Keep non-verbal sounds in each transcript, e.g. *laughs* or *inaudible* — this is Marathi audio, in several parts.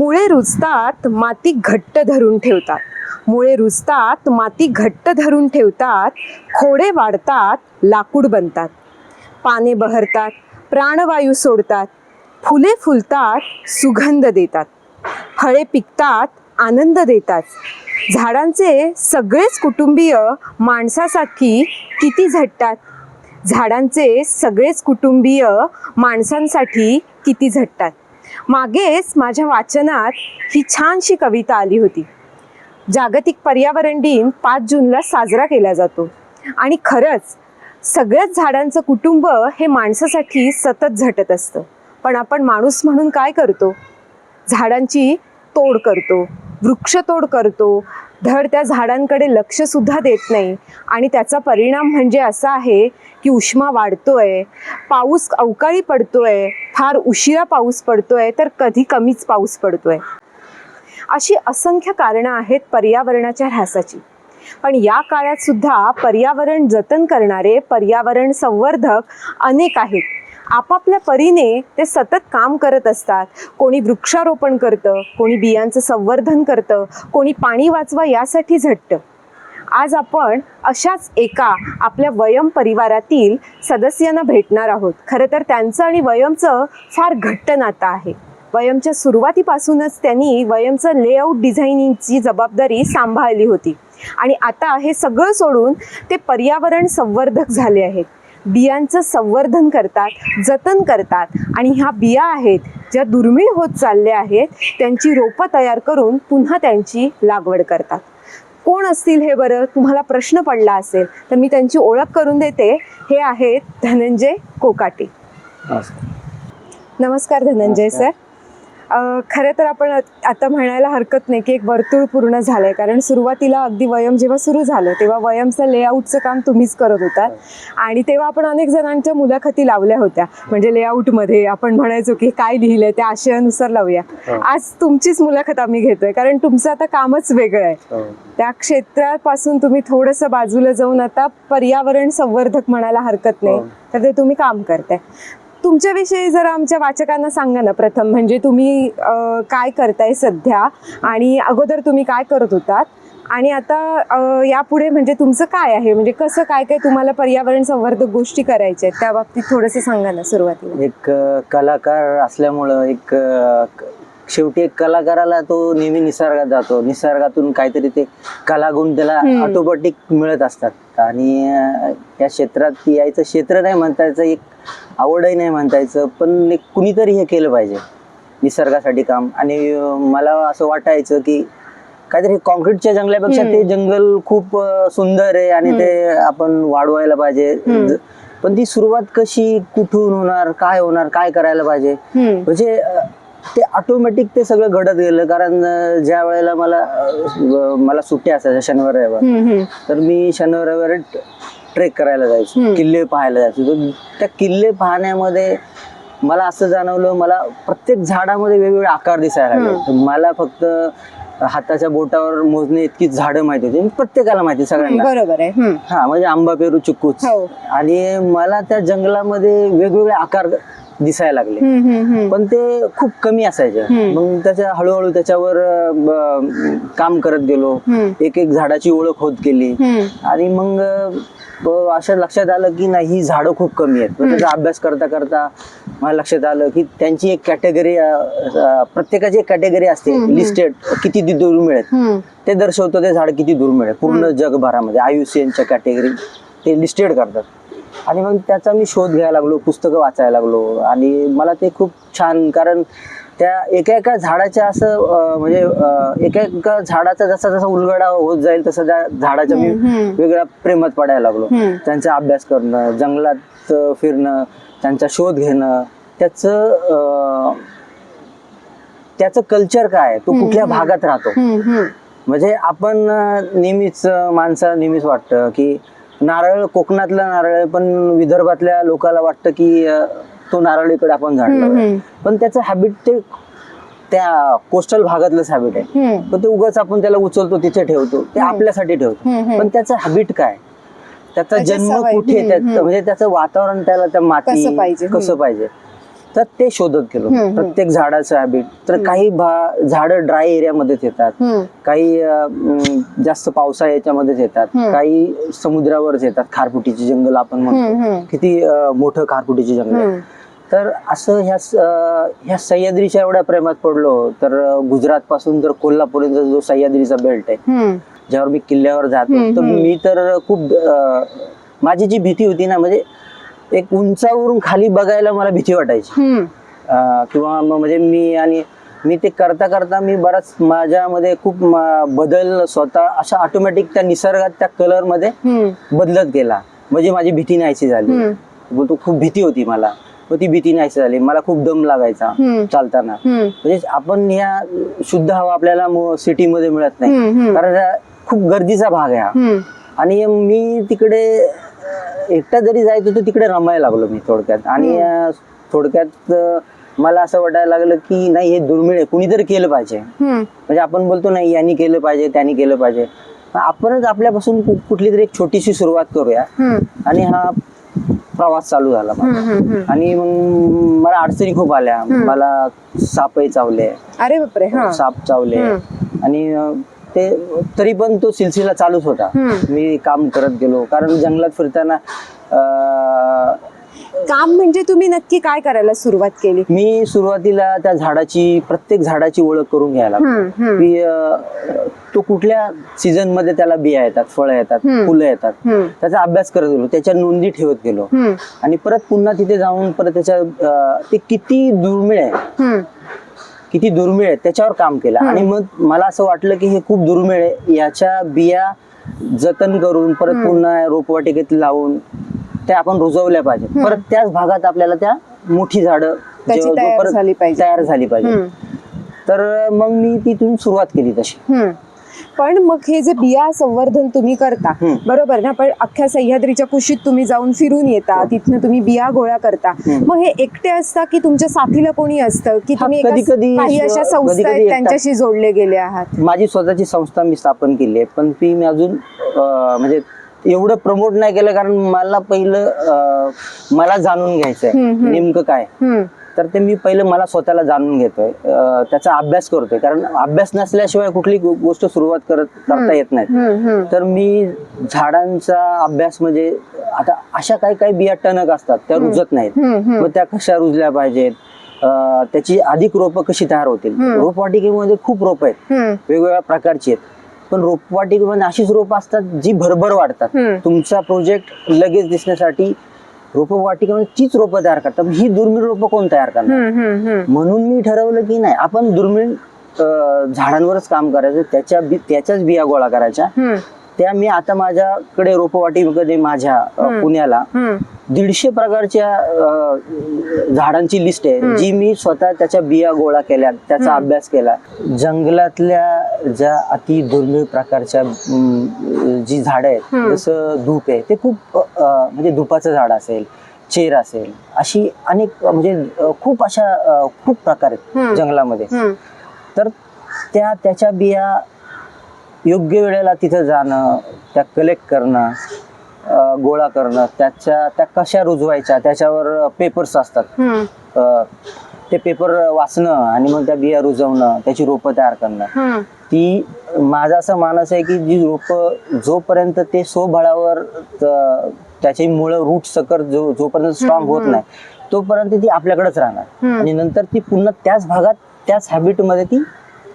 मुळे रुजतात माती घट्ट धरून ठेवतात. मुळे रुजतात माती घट्ट धरून ठेवतात खोडे वाढतात लाकूड बनतात. पाने बहरतात प्राणवायू सोडतात फुले फुलतात सुगंध देतात. फळे पिकतात आनंद देतात. झाडांचे सगळेच कुटुंबीय माणसासाठी किती झटतात? झाडांचे सगळेच कुटुंबीय माणसांसाठी किती झटतात? मागेच माझ्या वाचनात ही छानशी कविता आली होती. जागतिक पर्यावरण दिन पाच जूनला साजरा केला जातो. आणि खरंच सगळ्याच झाडांचं कुटुंब हे माणसासाठी सतत झटत असतं. पण आपण माणूस म्हणून काय करतो? झाडांची तोड करतो. वृक्षतोड करतो. धड त्या झाडांकडे लक्षसुद्धा देत नाही. आणि त्याचा परिणाम म्हणजे असा आहे की उष्मा वाढतोय. पाऊस अवकाळी पडतोय. फार उशिरा पाऊस पडतोय तर कधी कमीच पाऊस पडतोय. अशी असंख्य कारणं आहेत पर्यावरणाच्या ऱ्हासाची. पण या काळात सुद्धा पर्यावरण जतन करणारे पर्यावरण संवर्धक अनेक आहेत. आपापल्या परीने ते सतत काम करत असतात. कोणी वृक्षारोपण करतं कोणी बियांचं संवर्धन करतं कोणी पाणी वाचवा यासाठी झटतं. आज आपण अशाच एका आपल्या वयम परिवारातील सदस्यांना भेटणार आहोत. खरं तर त्यांचं आणि वयमचं फार घट्ट नातं आहे. वयमच्या सुरुवातीपासूनच त्यांनी वयमचं लेआउट डिझायनिंगची जबाबदारी सांभाळली होती. आणि आता हे सगळं सोडून ते पर्यावरण संवर्धक झाले आहेत. बियांचं संवर्धन करतात जतन करतात आणि ह्या बिया आहेत ज्या दुर्मिळ होत चालल्या आहेत त्यांची रोपं तयार करून पुन्हा त्यांची लागवड करतात. कोण असतील हे बरं? तुम्हाला प्रश्न पडला असेल तर मी त्यांची ओळख करून देते. हे आहेत धनंजय कोकाटे. नमस्कार. धनंजय सर. खरं तर आपण आत- म्हणायला हरकत नाही की एक वर्तुळ पूर्ण झालंय. कारण सुरुवातीला अगदी वयम जेव्हा सुरू झालं तेव्हा वयमचं लेआउटचं काम तुम्हीच करत होतात आणि तेव्हा आपण अनेक जणांच्या मुलाखती लावल्या होत्या. म्हणजे लेआउटमध्ये आपण म्हणायचो की काय लिहिलंय त्या आशयानुसार लावूया. हो. आज तुमचीच मुलाखत आम्ही घेतोय. कारण तुमचं आता कामच वेगळं आहे. हो. त्या क्षेत्रापासून तुम्ही थोडंसं बाजूला जाऊन आता पर्यावरण संवर्धक म्हणायला हरकत नाही. हो. तर ते तुम्ही काम करताय. तुमच्याविषयी जरा आमच्या वाचकांना सांगा ना प्रथम म्हणजे तुम्ही काय करताय सध्या आणि अगोदर तुम्ही काय करत होतात? आणि आता यापुढे म्हणजे तुमचं काय आहे? म्हणजे कसं काय काय तुम्हाला पर्यावरण संवर्धक गोष्टी करायच्या आहेत? त्या बाबतीत थोडंसं सांगा ना सुरुवातीला. एक कलाकार असल्यामुळं एक शेवटी एक कलाकाराला तो नेहमी निसर्गात जातो निसर्गातून काहीतरी ते कलागुण त्याला. ऑटोमॅटिक मिळत असतात आणि या क्षेत्रात यायचं क्षेत्र नाही म्हणता यायचं एक आवडही नाही म्हणता यायचं पण एक कुणीतरी हे केलं पाहिजे निसर्गासाठी काम आणि मला असं वाटायचं की काहीतरी कॉन्क्रीटच्या जंगलापेक्षा. ते जंगल खूप सुंदर आहे आणि ते आपण वाढवायला पाहिजे. पण ती सुरुवात कशी कुठून होणार काय होणार काय करायला पाहिजे. म्हणजे ते ऑटोमॅटिक ते सगळं घडत गेलं. कारण ज्या वेळेला मला मला सुट्ट्या असायच्या शनिवार रविवार. तर मी शनिवार रविवारी ट्रेक करायला जायचो. किल्ले पाहायला जायचो. तर त्या किल्ले पाहण्यामध्ये मला असं जाणवलं मला प्रत्येक झाडामध्ये वेगवेगळे आकार दिसायला लागले. मला फक्त हाताच्या बोटावर मोजणे इतकीच झाडं माहिती होती. प्रत्येकाला माहिती सगळ्यांना. बरोबर आहे. हा म्हणजे आंबा पेरू चिक्कूच हो. आणि मला त्या जंगलामध्ये वेगवेगळे आकार दिसायला लागले. पण ते खूप कमी असायचे. मग त्याच्या हळूहळू त्याच्यावर काम करत गेलो. एक एक झाडाची ओळख होत गेली. आणि मग असं लक्षात आलं की नाही ही झाडं खूप कमी आहेत त्याचा अभ्यास करता करता मला लक्षात आलं की त्यांची एक कॅटेगरी प्रत्येकाची एक कॅटेगरी असते. लिस्टेड किती दुर्मिळ आहेत. ते दर्शवतं ते झाड किती दुर्मिळ आहे पूर्ण जगभरामध्ये आयुसीएनच्या कॅटेगरी ते लिस्टेड करतात आणि मग त्याचा मी शोध घ्यायला लागलो पुस्तकं वाचायला लागलो आणि मला ते खूप छान कारण त्या एका एका झाडाच्या असं म्हणजे एका एका झाडाचा जसा जसा उलगडा होत जाईल तसं त्या झाडाच्या मी. वेगळ्या प्रेमात पडायला लागलो. त्यांचा अभ्यास करणं जंगलात फिरणं त्यांचा शोध घेणं त्याचं त्याचं कल्चर काय तो कुठल्या. भागात राहतो. म्हणजे आपण नेहमीच माणसाला नेहमीच वाटतं की नारळ कोकणातला नारळ आहे पण विदर्भातल्या लोकांना वाटतं की अं, तो नारळ इकडे आपण हम्म. पण त्याचं हॅबिट ते त्या कोस्टल भागातलंच हॅबिट आहे हम्म. पण ते उगाच आपण त्याला उचलतो तिथे ठेवतो ते. आपल्यासाठी ठेवतो हम्म. पण त्याचं हॅबिट काय त्याचा त्याच्या जन्म सवयी, कुठे हम्म, हम्म. म्हणजे त्याचं वातावरण त्याला त्या माती कसं पाहिजे, कसं हम्म. पाहिजे तर ते शोधत गेलो. प्रत्येक झाडाचं हॅबिट तर काही झाडं ड्राय एरियामध्येच येतात. काही जास्त पावसाळ्या याच्यामध्येच येतात. काही समुद्रावरच येतात खारफुटीचे जंगल आपण म्हणतो. किती मोठं खारफुटीचे जंगल. तर असं ह्या ह्या सह्याद्रीच्या एवढ्या प्रेमात पडलो तर गुजरात पासून तर कोल्हापूरचा जो सह्याद्रीचा बेल्ट आहे. ज्यावर मी किल्ल्यावर जातो तर. मी तर खूप माझी जी भीती होती ना म्हणजे एक उंचावरून खाली बघायला मला भीती वाटायची किंवा म्हणजे मी आणि मी ते करता करता मी बराच माझ्यामध्ये खूप बदल स्वतः अशा ऑटोमॅटिक त्या निसर्गात त्या कलरमध्ये. बदलत गेला म्हणजे माझी भीती नाहीशी झाली तो खूप भीती होती मला ती भीती नाहीशी झाली मला खूप दम लागायचा. चालताना. म्हणजे आपण ह्या शुद्ध हवा आपल्याला सिटी मध्ये मिळत नाही. कारण खूप गर्दीचा भाग आहे. आणि मी तिकडे एकटा जरी जायचो तर तिकडे रमायला लागलो मी थोडक्यात. आणि थोडक्यात मला असं वाटायला लागलं की नाही हे दुर्मिळ आहे. कुणीतरी केलं पाहिजे. म्हणजे आपण बोलतो नाही यांनी केलं पाहिजे त्यांनी केलं पाहिजे. पण आपणच आपल्यापासून कुठली तरी एक छोटीशी सुरुवात करूया. आणि हा प्रवास चालू झाला माझा. आणि मग मला अडचणी खूप आल्या. मला सापही चावले. अरे बापरे साप चावले. आणि ते तरी पण तो सिलसिला चालूच होता. मी काम करत गेलो कारण जंगलात फिरताना काम म्हणजे तुम्ही नक्की काय करायला सुरुवात केली मी सुरुवातीला त्या झाडाची प्रत्येक झाडाची ओळख करून घ्यायला. की तो कुठल्या सीझनमध्ये त्याला बिया येतात फळं येतात. फुलं येतात. त्याचा अभ्यास करत गेलो त्याच्या नोंदी ठेवत गेलो. आणि परत पुन्हा तिथे जाऊन परत त्याच्या ते किती दुर्मिळ आहे. किती दुर्मिळ आहे त्याच्यावर काम केलं. आणि मग मला असं वाटलं की हे खूप दुर्मिळ आहे. याच्या बिया जतन करून परत पुन्हा रोपवाटिकेत लावून त्या आपण रुजवल्या पाहिजे परत त्याच भागात आपल्याला त्या मोठी झाडं तयार परत झाली पाहिजे. तयार झाली पाहिजे हम्म. तर मग मी तिथून सुरुवात केली तशी. पण मग हे जे बिया संवर्धन तुम्ही करता. बरोबर ना पण अख्ख्या सह्याद्रीच्या कुशीत तुम्ही जाऊन फिरून येता तिथनं तुम्ही बिया गोळा करता. मग हे एकटे असता की तुमच्या साथीला कोणी असतं की हा, तुम्ही एका- कधी-कधी काही अशा संस्था आहेत त्यांच्याशी जोडले गेले आहात माझी स्वतःची संस्था मी स्थापन केली आहे पण ती मी अजून म्हणजे एवढं प्रमोट नाही केलं कारण मला पहिलं मला जाणून घ्यायचंय. नेमकं काय. तर ते मी पहिलं मला स्वतःला जाणून घेतोय त्याचा अभ्यास करतोय कारण अभ्यास नसल्याशिवाय कुठली गोष्ट सुरुवात करत करता येत नाही. तर मी झाडांचा अभ्यास म्हणजे आता अशा काही काही बिया टणक असतात त्या रुजत नाहीत. मग त्या कशा रुजल्या पाहिजेत त्याची अधिक रोपं कशी तयार होतील. रोपवाटिकेमध्ये खूप रोप आहेत. वेगवेगळ्या प्रकारची आहेत पण रोपवाटिकेमध्ये अशीच रोपं असतात जी भरभर वाढतात. तुमचा प्रोजेक्ट लगेच दिसण्यासाठी रोपवाटिकेमध्ये तीच रोपं तयार करतात ही दुर्मिळ रोपं कोण तयार करणार. म्हणून मी ठरवलं की नाही आपण दुर्मिळ झाडांवरच काम करायचं त्याच्या त्याच्याच बिया गोळा करायच्या. त्या मी आता माझ्याकडे रोपवाटिकेमध्ये माझ्या. पुण्याला. दीडशे प्रकारच्या झाडांची लिस्ट आहे जी मी स्वतः त्याच्या बिया गोळा केल्या त्याचा अभ्यास केला जंगलातल्या ज्या अति दुर्मिळ प्रकारच्या जी झाडं आहेत. जसं धूप आहे ते खूप म्हणजे धुपाचं झाड असेल चेर असेल अशी अनेक म्हणजे खूप अशा खूप प्रकार. आहेत जंगलामध्ये. तर त्या त्याच्या बिया योग्य वेळेला तिथं जाणं त्या कलेक्ट करणं गोळा करणं त्याच्या त्या कशा रुजवायच्या त्याच्यावर पेपर्स असतात. ते पेपर वाचणं आणि मग त्या बिया रुजवणं त्याची रोपं तयार करणं. ती माझा असं मानस आहे की जी रोपं जोपर्यंत ते सोबळावर त्याची मुळं रूट सकट जो जोपर्यंत स्ट्रॉंग होत नाही तोपर्यंत ती आपल्याकडेच राहणार. आणि नंतर ती पुन्हा त्याच भागात त्याच हॅबिटमध्ये ती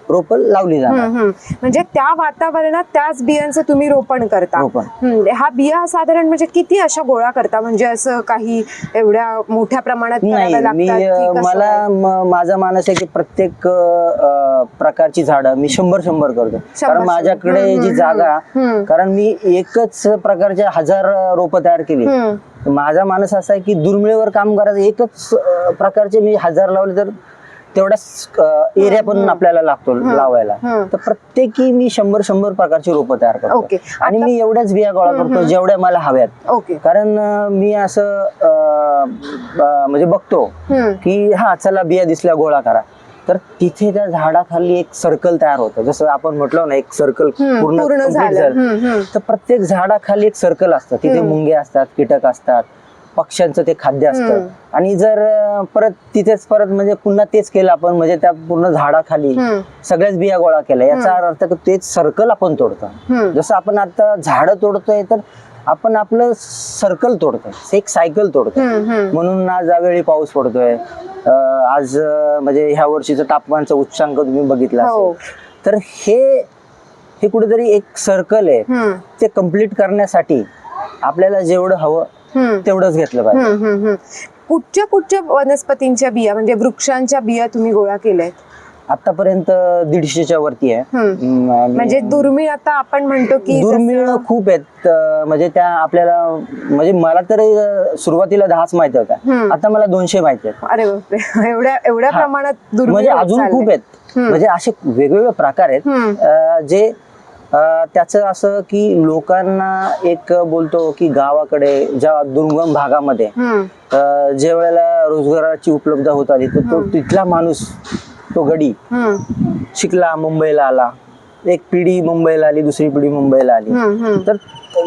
रोपं लावली जाणार हम्म. हम्म. म्हणजे त्या वातावरणात त्याच बियांचं तुम्ही रोपण करता रोपण हम्म. हा बिया साधारण म्हणजे किती अशा गोळा करता म्हणजे असं काही एवढ्या मोठ्या प्रमाणात नाही कराव्या मी लागतात की अं, कसं मला? म- माझा मानस आहे की प्रत्येक अं, प्रकारची झाडं मी शंभर शंभर करतो शंभर, कारण माझ्याकडे हम्म, जी हम्म, जागा हम्म. कारण मी एकच प्रकारच्या हजार रोपं तयार केली हम्म. माझा मानस असा आहे की दुर्मिळेवर काम करायचं एकच अं, प्रकारचे मी हजार लावले तर तेवढाच एरिया पण आपल्याला लागतो लावायला. तर प्रत्येकी मी शंभर शंभर प्रकारची रोपं तयार करतो. आणि मी एवढ्याच बिया गोळा करतो जेवढ्या मला हव्यात कारण मी असं म्हणजे बघतो. की हा चला बिया दिसल्या गोळा करा तर तिथे त्या झाडाखाली एक सर्कल तयार होतं जसं आपण म्हटलो ना एक सर्कल. पूर्ण झालं. तर प्रत्येक झाडाखाली एक सर्कल असतं तिथे. मुंगे असतात कीटक असतात पक्ष्यांचं ते खाद्य असतं. आणि जर परत तिथेच परत म्हणजे पुन्हा तेच केलं आपण म्हणजे त्या पूर्ण झाडाखाली सगळ्याच बिया गोळा केल्या याचा अर्थ तेच सर्कल आपण तोडतो. जसं आपण आता झाडं तोडतोय तर आपण आपलं सर्कल तोडतोय एक सायकल तोडतोय. म्हणून आज अवेळी पाऊस पडतोय आज म्हणजे ह्या वर्षीचं तापमानचा उच्चांक तुम्ही बघितला हो. असेल तर हे हे कुठेतरी एक सर्कल आहे ते कंप्लीट करण्यासाठी आपल्याला जेवढं हवं. तेवढंच घेतलं पाहिजे. कुठच्या कुठच्या वनस्पतींच्या बिया म्हणजे वृक्षांच्या बिया तुम्ही गोळा केल्यात? आतापर्यंत दीडशेच्या वरती आहे. म्हणजे दुर्मिळ आता आपण म्हणतो की दुर्मिळ खूप आहेत. म्हणजे त्या आपल्याला म्हणजे मला तर सुरुवातीला दहाच माहिती होत्या. आता मला दोनशे माहिती आहेत. अरे *laughs* एवढ्या एवढ्या. प्रमाणात म्हणजे अजून. खूप आहेत. म्हणजे असे वेगवेगळे प्रकार आहेत. जे त्याचं असं की लोकांना एक बोलतो की गावाकडे ज्या दुर्गम भागामध्ये जे वेळेला रोजगाराची उपलब्ध होत आली तर तो तिथला माणूस तो गडी शिकला मुंबईला आला. एक पिढी मुंबईला आली दुसरी पिढी मुंबईला आली. तर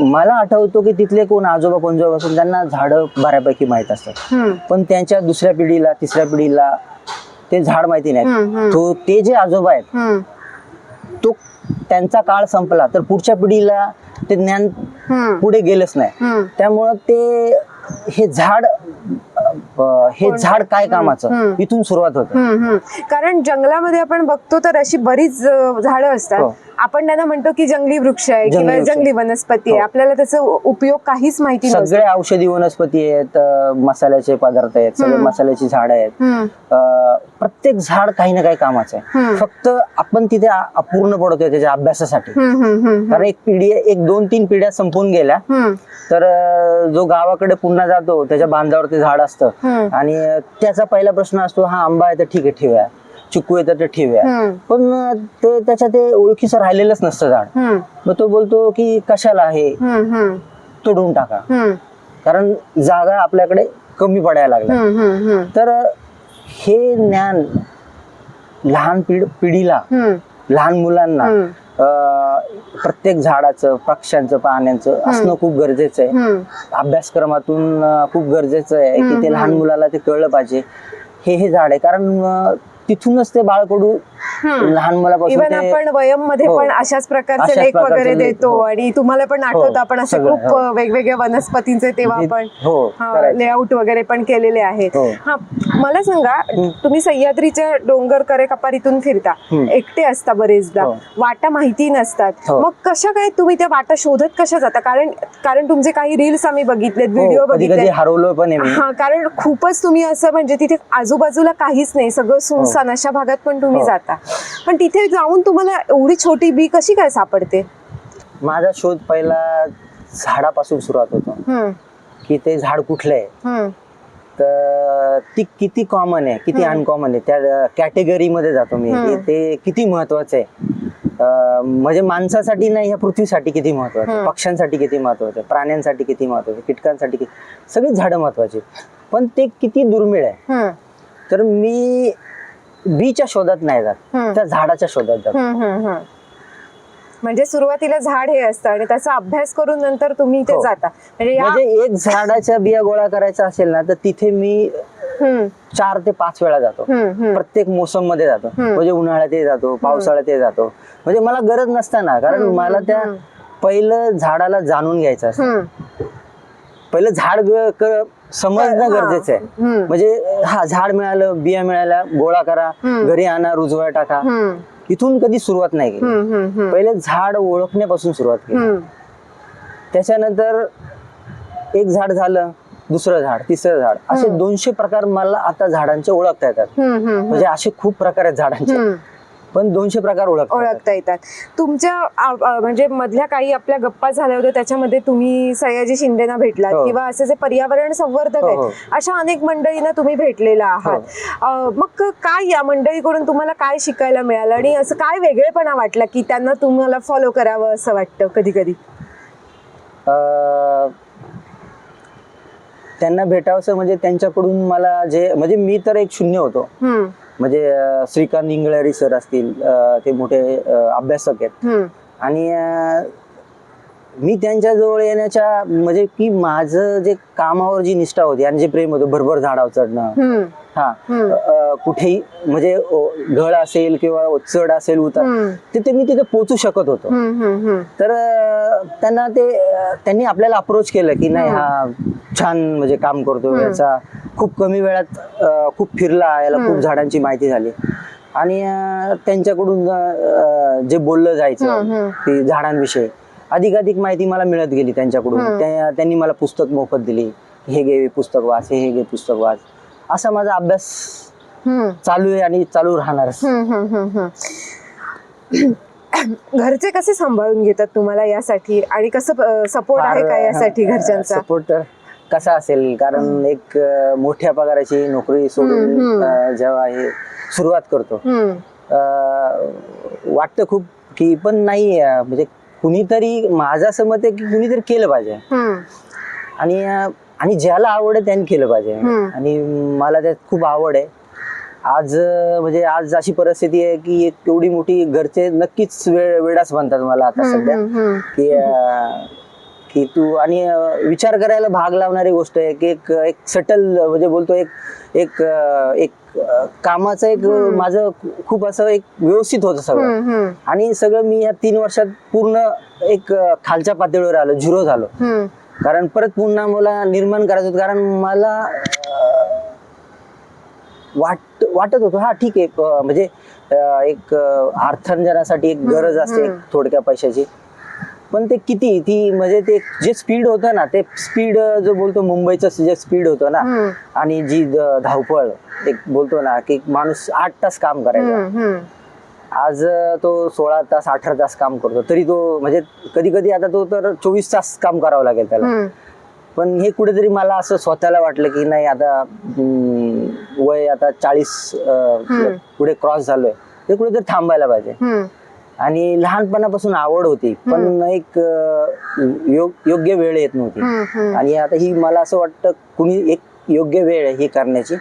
मला आठवतो की तिथले कोण आजोबा पंजोबा असून त्यांना झाडं बऱ्यापैकी माहीत असतात. पण त्यांच्या दुसऱ्या पिढीला तिसऱ्या पिढीला ते झाड माहिती नाही. तो ते जे आजोबा आहेत तो त्यांचा काळ संपला तर पुढच्या पिढीला ते ज्ञान पुढे गेलंच नाही. त्यामुळं ते हे झाड हे झाड काय कामाचं. इथून सुरुवात होते. कारण जंगलामध्ये आपण बघतो तर अशी बरीच झाडं असतात हो. आपण त्यांना म्हणतो की जंगली वृक्ष आहे जंगली किंवा. जंगली वनस्पती आहे हो. आपल्याला त्याचा उपयोग काहीच माहिती नसतो सगळे औषधी वनस्पती आहेत मसाल्याचे पदार्थ आहेत सगळे. मसाल्याची झाडं आहेत प्रत्येक झाड काही ना काही कामाचं आहे. फक्त आपण तिथे अपूर्ण पडतोय त्याच्या अभ्यासासाठी कारण एक पिढी एक दोन तीन पिढ्या संपून गेल्या तर जो गावाकडे पुन्हा जातो त्याच्या बांधावर ते झाड असतं. आणि त्याचा पहिला प्रश्न असतो हा आंबा आहे तर ठीक आहे ठेवूया. चिकू आहे तर ते ठेवूया. पण ते त्याच्या ते ओळखीचं राहिलेलंच नसतं झाड. मग तो बोलतो की कशाला आहे तोडून टाका. कारण जागा आपल्याकडे कमी पडायला लागल्या. तर हे ज्ञान लहान पिढ पिढीला लहान मुलांना प्रत्येक झाडाचं पक्ष्यांचं पाण्याचं असणं खूप गरजेचं आहे. अभ्यासक्रमातून खूप गरजेचं आहे. की ते लहान मुलाला ते कळलं पाहिजे. हे हे झाड आहे. कारण तिथूनच ते बाळकडू लहान मुलापासून इव्हन आपण वयममध्ये हो. पण अशाच प्रकारचे लेख वगैरे देतो हो. आणि तुम्हाला पण आठवतं हो, आपण असे खूप वेगवेगळ्या वनस्पतींचे तेव्हा आपण. लेआउट वगैरे पण केलेले आहेत हो. मला सांगा तुम्ही सह्याद्रीच्या डोंगर करे कपारीतून फिरता. एकटे असता बरेचदा. वाटा माहिती नसतात. मग कशा काय तुम्ही त्या वाटा शोधत कशा जाता कारण कारण तुमचे काही रील्स आम्ही बघितलेत व्हिडिओ बघितले हरवलो पण हा कारण खूपच तुम्ही असं म्हणजे तिथे आजूबाजूला काहीच नाही सगळं सुनसान अशा भागात पण तुम्ही. जाता पण तिथे जाऊन तुम्हाला एवढी छोटी बी कशी काय सापडते? माझा शोध पहिला झाडापासून सुरुवात होतो. की ते झाड कुठलं आहे? तर ती किती कॉमन आहे? किती अनकॉमन आहे? त्या कॅटेगरी मध्ये जातो मी. ते किती महत्वाचं आहे? म्हणजे माणसासाठी नाही ह्या पृथ्वीसाठी किती महत्वाचं. पक्ष्यांसाठी किती महत्वाचं प्राण्यांसाठी किती महत्वाचं कीटकांसाठी किती? सगळीच झाडं महत्वाची. पण ते किती दुर्मिळ आहे? तर मी बीच्या शोधात नाही जात हम्म. त्या झाडाच्या शोधात जातो हम्म, हम्म, हम्म. म्हणजे सुरुवातीला झाड हे असतं आणि त्याचा अभ्यास करून नंतर तुम्ही ते हो. जाता म्हणजे या म्हणजे एक झाडाच्या बिया गोळा करायचा असेल ना तर तिथे मी हम्म, चार ते पाच वेळा जातो हम्म, हम्म. प्रत्येक मोसममध्ये जातो हम्म. म्हणजे उन्हाळ्यात जातो पावसाळ्यात जातो म्हणजे मला गरज नसताना कारण हम्म, मला त्या हम्म. पहिलं झाडाला जाणून घ्यायचं असतं हम्म, पहिलं झाड ग- क- समजणं. गरजेचं आहे. म्हणजे हा झाड मिळालं बिया मिळाल्या गोळा करा. घरी आणा रुजवाय टाका इथून कधी सुरुवात नाही केली. पहिले झाड ओळखण्यापासून सुरुवात केली त्याच्यानंतर एक झाड झालं दुसरं झाड तिसरं झाड असे दोनशे प्रकार मला आता झाडांचे ओळखता येतात. म्हणजे असे खूप प्रकार आहेत झाडांचे. पण दोनशे प्रकार ओळखता येतात. ओळखता येतात तुमच्या आ- आ- म्हणजे मधल्या काही आपल्या गप्पा झाल्या होत्या त्याच्यामध्ये तुम्ही सयाजी शिंदेना भेटलात हो. किंवा असे जे पर्यावरण संवर्धक हो, हो. आहेत अशा अनेक मंडळींना तुम्ही भेटलेला आहात अ, मग काय या मंडळीकडून तुम्हाला काय शिकायला मिळालं आणि असं काय वेगळेपणा वाटला की त्यांना तुम्हाला फॉलो करावं असं वाटतं कधी कधी अं, त्यांना भेटावंसं म्हणजे त्यांच्याकडून मला जे म्हणजे मी तर एक शून्य होतो म्हणजे श्रीकांत इंगळ्यारी सर असतील ते मोठे अभ्यासक आहेत. आणि मी त्यांच्या जवळ येण्याच्या म्हणजे की माझं जे कामावर जी निष्ठा होती आणि जे प्रेम होतं भरभर झाडावर चढणं. हा. अ, कुठेही म्हणजे अ, घळ असेल किंवा चढ असेल उतार. तिथे मी तिथे पोहोचू शकत होतो. हम्म, हम्म, हम्म. तर अ, त्यांना ते अ, त्यांनी आपल्याला अप्रोच केलं की नाही हा छान म्हणजे काम करतो याचा. खूप कमी वेळात अ, खूप फिरला याला खूप झाडांची माहिती झाली. आणि अ, त्यांच्याकडून अ, जे बोललं जायचं. की झाडांविषयी अधिकाधिक माहिती मला मिळत गेली त्यांच्याकडून. त्या- त्यांनी मला पुस्तक मोफत दिली. हे घे पुस्तक वाच हे घे पुस्तक वाच. असा माझा अभ्यास. चालू आहे आणि चालू राहणार. *clears throat* घरचे कसे सांभाळून घेतात तुम्हाला यासाठी? आणि कसं सपोर्ट आहे का यासाठी घरच्यांचा? सपोर्ट कसा असेल? कारण एक मोठ्या पगाराची नोकरी सोडून जेव्हा हे सुरुवात करतो. वाटतं खूप की पण नाही म्हणजे कुणीतरी माझं असं मत आहे की कुणीतरी केलं पाहिजे. आणि आणि ज्याला आवड आहे त्याने केलं पाहिजे. आणि मला त्यात खूप आवड आहे. आज म्हणजे आज अशी परिस्थिती आहे की एक एवढी मोठी घरचे नक्कीच वेळ वेडाच म्हणतात मला आता सध्या. की की तू आणि विचार करायला भाग लावणारी गोष्ट आहे की एक एक सटल म्हणजे बोलतो एक एक एक कामाचं एक माझं खूप असं एक व्यवस्थित होतं सगळं. आणि सगळं मी या तीन वर्षात पूर्ण एक खालच्या पातळीवर आलो झिरो झालो. कारण परत पुन्हा मला निर्माण करायचं होतं कारण मला वाट वाटत होतं हा ठीक आहे म्हणजे एक अ, अर्थार्जनासाठी एक गरज असते थोडक्या पैशाची पण ते किती ती म्हणजे ते जे स्पीड होतं ना ते स्पीड जो बोलतो मुंबईचं जे स्पीड होतं ना. आणि जी धावपळ एक बोलतो ना की माणूस आठ तास काम करायचा. आज तो सोळा तास अठरा तास काम करतो तरी तो म्हणजे कधी कधी आता तो तर चोवीस तास काम करावं लागेल त्याला. पण हे कुठेतरी मला असं स्वतःला वाटलं की नाही आता वय आता चाळीस पुढे क्रॉस झालोय ते कुठेतरी थांबायला पाहिजे. आणि लहानपणापासून आवड होती पण एक योग- योग्य वेळ येत नव्हती. आणि आता ही मला असं वाटतं कुणी एक योग्य वेळ आहे ही करण्याची.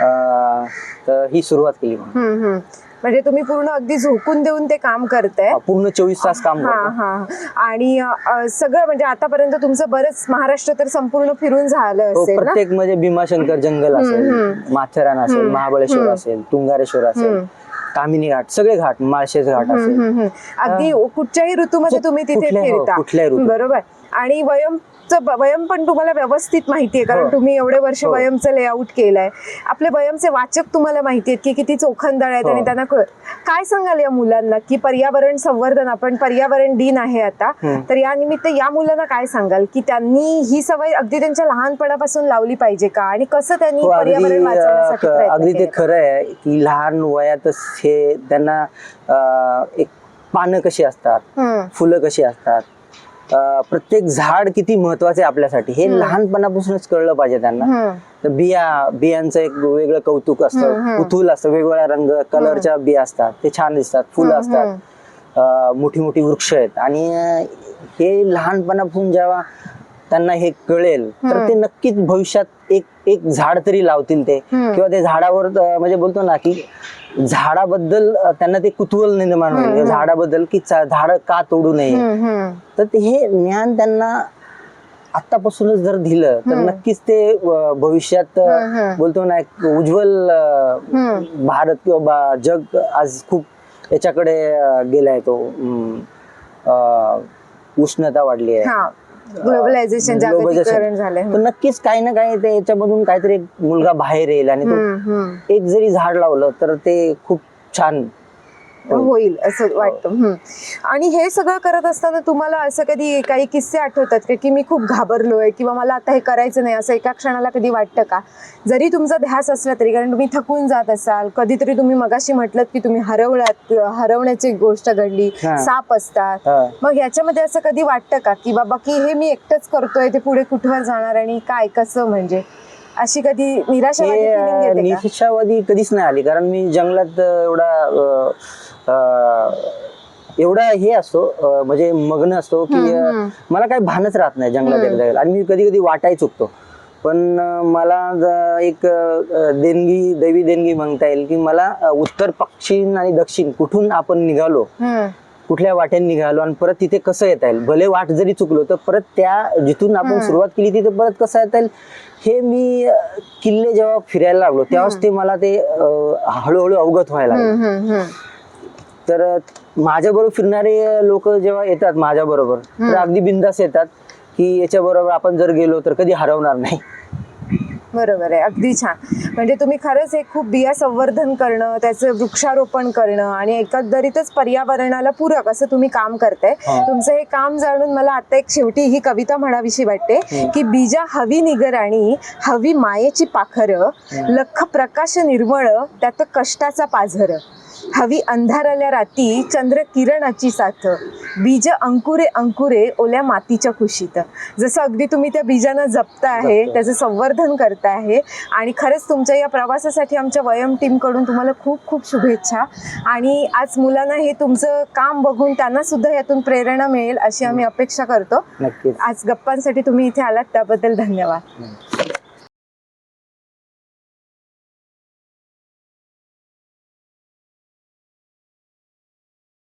अ, तर ही सुरुवात केली म्हणून. हम्म, हम्म. म्हणजे तुम्ही पूर्ण अगदी झोकून देऊन ते काम करताय? पूर्ण चोवीस तास काम हा करतो. हा आणि अ, सगळं म्हणजे आतापर्यंत तुमचं बरंच महाराष्ट्र तर संपूर्ण फिरून झालं हो असेल ना? प्रत्येक म्हणजे भीमाशंकर जंगल असेल माथेरान असेल महाबळेश्वर असेल तुंगारेश्वर असेल कामिनी घाट सगळे घाट माळशेज घाट असेल. हम्म, हम्म. अगदी कुठच्याही ऋतूमध्ये तुम्ही तिथे हो, फिरता. कुठल्याही ऋतूत. बरोबर. आणि वयमचं वयम पण तुम्हाला व्यवस्थित माहितीये कारण हो. तुम्ही एवढे वर्ष हो. वयमचं लेआउट केलंय आपले वयमचे वाचक तुम्हाला माहितीयेत की किती चोखंदळ आहेत हो. आणि त्यांना कळ- काय सांगाल या मुलांना की पर्यावरण संवर्धन आपण पर्यावरण दिन आहे आता तर या निमित्त या मुलांना काय सांगाल की त्यांनी ही सवय अगदी त्यांच्या लहानपणापासून लावली पाहिजे का आणि कसं त्यांनी हो पर्यावरण अगदी वाचवण्यासाठी ते? खरं आहे की लहान वयातच हे त्यांना एक पानं कशी असतात फुलं कशी असतात प्रत्येक झाड किती महत्त्वाचे आपल्यासाठी हे लहानपणापासूनच कळलं पाहिजे त्यांना. तर बिया बियांचं एक वेगळं कौतुक असतं. कुतूल असतं वेगवेगळ्या रंग कलरच्या बिया असतात. ते छान दिसतात फुलं असतात. अ, मोठी मोठी वृक्ष आहेत. आणि हे लहानपणापासून जेव्हा त्यांना हे कळेल तर ते नक्कीच भविष्यात एक एक झाड तरी लावतील ते. किंवा ते झाडावर म्हणजे बोलतो ना की झाडाबद्दल त्यांना ते कुतूहल निर्माण होईल. झाडाबद्दल की झाड का तोडू नये. तर हे ज्ञान त्यांना आतापासूनच जर दिलं तर नक्कीच ते भविष्यात बोलतो ना एक उज्ज्वल भारत किंवा जग आज खूप याच्याकडे गेलाय तो उष्णता वाढली आहे. हा. Globalisation Globalization. जागतिकीकरण झालंय तर नक्कीच काही ना काही ते याच्यामधून काहीतरी एक मुलगा बाहेर येईल आणि तो. एक जरी झाड लावलं तर ते खूप छान होईल. होईल असं वाटतं. हम्म. आणि हे सगळं करत असताना तुम्हाला असं कधी काही किस्से आठवतात का? की मी खूप घाबरलोय किंवा मला आता हे करायचं नाही असं एका क्षणाला कधी वाटतं का? जरी तुमचा ध्यास असला तरी कारण तुम्ही थकून जात असाल कधीतरी तुम्ही मगाशी म्हटलं की तुम्ही हरवलात हरवण्याची गोष्ट घडली हा. साप असतात. हा. मग याच्यामध्ये असं कधी वाटतं का? की बाबा की हे मी एकटंच करतोय ते पुढे कुठवर जाणार आणि काय कसं म्हणजे? अशी कधी निराशावादी हे कधीच नाही आली. कारण मी जंगलात एवढा एवढा हे असतो म्हणजे मग्न असतो की मला काही भानच राहत नाही जंगलात एकदा. गेलं. आणि मी कधी कधी वाटाय चुकतो. पण मला एक देणगी दैवी देणगी म्हणता येईल की मला उत्तर पश्चिम आणि दक्षिण कुठून आपण निघालो कुठल्या वाटेने निघालो आणि परत तिथे कसं येता येईल? भले वाट जरी चुकलो तर परत त्या जिथून आपण सुरुवात केली तिथे परत कसं येता येईल? हे मी किल्ले जेव्हा फिरायला लागलो तेव्हाच ते मला ते हळूहळू अवगत व्हायला लागलं. तर माझ्या बरोबर फिरणारे लोक जेव्हा येतात माझ्या बरोबर तर अगदी बिंदास येतात की याच्या बरोबर आपण जर गेलो तर कधी हरवणार नाही. बरोबर आहे. अगदी छान. म्हणजे तुम्ही खरंच हे खूप बिया संवर्धन करणं त्याचं वृक्षारोपण करणं आणि एकंदरीतच पर्यावरणाला पूरक असं तुम्ही काम करताय. तुमचं हे काम जाणून मला आता एक शेवटी ही कविता म्हणावीशी वाटते की बीजा हवी निगराणी हवी मायेची पाखरं लख प्रकाश निर्मळ त्यात कष्टाचा पाझर. हवी अंधारल्या राती चंद्र किरणाची साथ. बीज अंकुरे अंकुरे ओल्या मातीच्या कुशीत. जसं अगदी तुम्ही त्या बीजांना जपता आहे. त्याचं संवर्धन करता आहे आणि खरंच तुमच्या या प्रवासासाठी आमच्या वयम टीमकडून तुम्हाला खूप खूप शुभेच्छा. आणि आज मुलांना हे तुमचं काम बघून त्यांना सुद्धा यातून प्रेरणा मिळेल अशी आम्ही अपेक्षा करतो. आज गप्पांसाठी तुम्ही इथे आलात त्याबद्दल धन्यवाद.